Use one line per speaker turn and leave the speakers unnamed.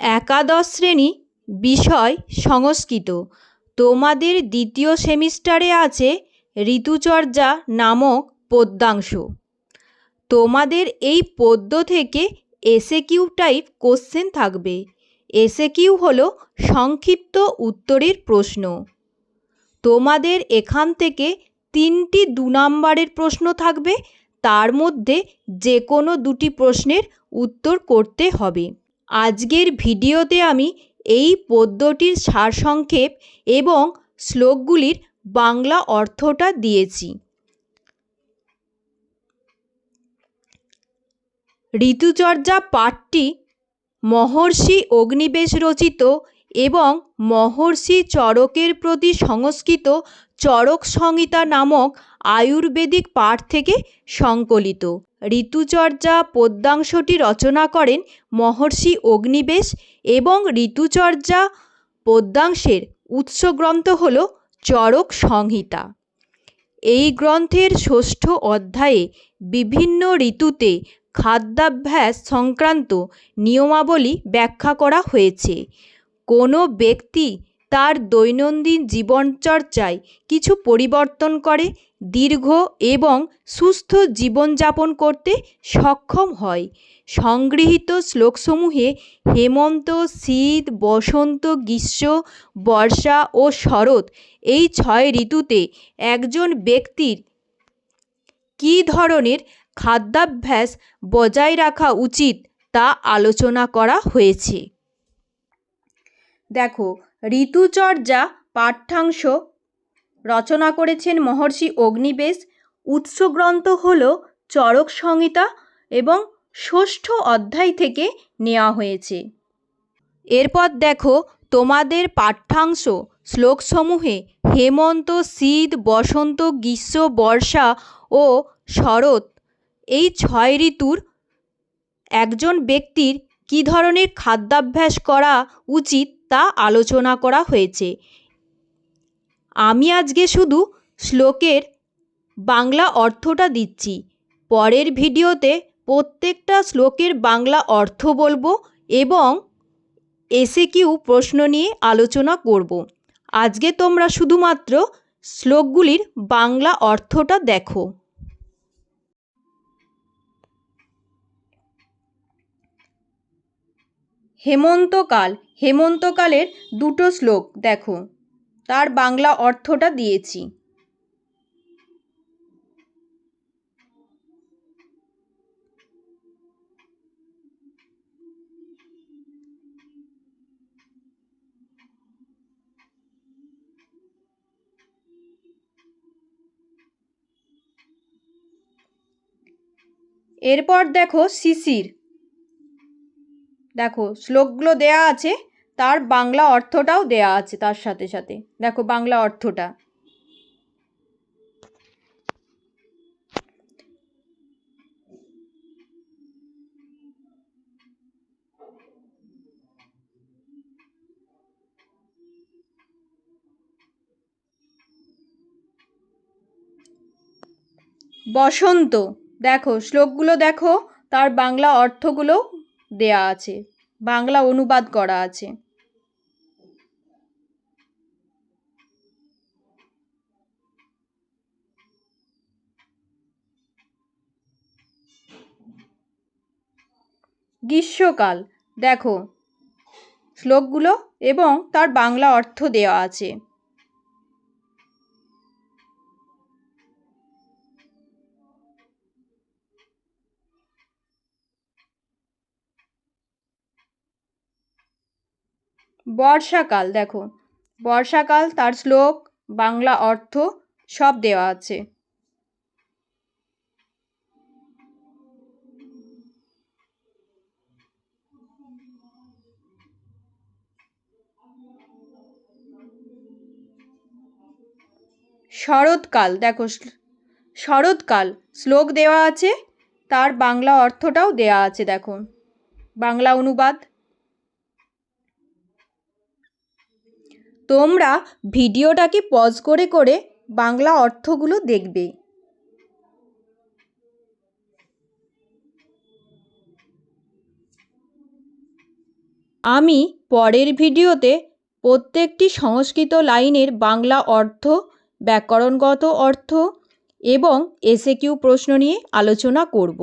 একাদশ শ্রেণি বিষয় সংস্কৃত। তোমাদের দ্বিতীয় সেমিস্টারে আছে ঋতুচর্যা নামক পদ্যাংশ। তোমাদের এই পদ্য থেকে এসে কিউ টাইপ কোশ্চেন থাকবে। এসে কিউ হলো সংক্ষিপ্ত উত্তরের প্রশ্ন। তোমাদের এখান থেকে তিনটি দু নম্বরের প্রশ্ন থাকবে। তার মধ্যে যে কোনো দুটি প্রশ্নের উত্তর করতে হবে। আজকের ভিডিওতে আমি এই পদ্যটির সারসংক্ষেপ এবং শ্লোকগুলির বাংলা অর্থটা দিয়েছি। ঋতুচর্যা পাঠটি মহর্ষি অগ্নিবেশ রচিত এবং মহর্ষি চরকের প্রতি সংস্কৃত চরক সংহিতা নামক আয়ুর্বেদিক পাঠ থেকে সংকলিত। ঋতুচর্যা পদ্যাংশটি রচনা করেন মহর্ষি অগ্নিবেশ এবং ঋতুচর্যা পদ্যাংশের উৎস গ্রন্থ হল চরক সংহিতা। এই গ্রন্থের ষষ্ঠ অধ্যায়ে বিভিন্ন ঋতুতে খাদ্যাভ্যাস সংক্রান্ত নিয়মাবলী ব্যাখ্যা করা হয়েছে। কোনো ব্যক্তি তার দৈনন্দিন জীবনচর্চায় কিছু পরিবর্তন করে দীর্ঘ এবং সুস্থ জীবনযাপন করতে সক্ষম হয়। সংগৃহীত শ্লোকসমূহে হেমন্ত, শীত, বসন্ত, গ্রীষ্ম, বর্ষা ও শরৎ এই ছয় ঋতুতে একজন ব্যক্তির কী ধরনের খাদ্যাভ্যাস বজায় রাখা উচিত তা আলোচনা করা হয়েছে। দেখো, ঋতুচর্যা, পাঠ্যাংশ রচনা করেছেন মহর্ষি অগ্নিবেশ। উৎস গ্রন্থ হল চরক সংহিতা এবং ষষ্ঠ অধ্যায় থেকে নেওয়া হয়েছে। এরপর দেখো তোমাদের পাঠ্যাংশ শ্লোকসমূহে হেমন্ত, শীত, বসন্ত, গ্রীষ্ম, বর্ষা ও শরৎ এই ছয় ঋতুর একজন ব্যক্তির কী ধরনের খাদ্যাভ্যাস করা উচিত তা আলোচনা করা হয়েছে। আমি আজকে শুধু শ্লোকের বাংলা অর্থটা দিচ্ছি। পরের ভিডিওতে প্রত্যেকটা শ্লোকের বাংলা অর্থ বলব এবং এসে কিউ প্রশ্ন নিয়ে আলোচনা করব। আজকে তোমরা শুধুমাত্র শ্লোকগুলির বাংলা অর্থটা দেখো। হেমন্তকাল। হেমন্তকালের দুটো শ্লোক দেখো। তার বাংলা অর্থটা দিয়েছি। এরপর দেখো শিশির। দেখো শ্লোকগুলো দেয়া আছে। তার বাংলা অর্থটাও দেয়া আছে তার সাথে সাথে। দেখো বাংলা অর্থটা। বসন্ত, দেখো শ্লোকগুলো দেখো, তার বাংলা অর্থগুলো দেয়া আছে, বাংলা অনুবাদ করা আছে। গ্রীষ্মকাল। দেখো। শ্লোকগুলো এবং তার বাংলা অর্থ দেওয়া আছে। বর্ষাকাল। দেখো। বর্ষাকাল তার শ্লোক, বাংলা অর্থ সব দেওয়া আছে। শরৎকাল, দেখো শরৎকাল, শ্লোক দেওয়া আছে, তার বাংলা অর্থটাও দেওয়া আছে, দেখো। বাংলা অনুবাদ। তোমরা ভিডিওটাকে পজ করে করে বাংলা অর্থগুলো দেখবে। আমি পরের ভিডিওতে প্রত্যেকটি সংস্কৃত লাইনের বাংলা অর্থ ব্যাকরণগত অর্থ এবং এসএ কিউ প্রশ্ন নিয়ে আলোচনা করব।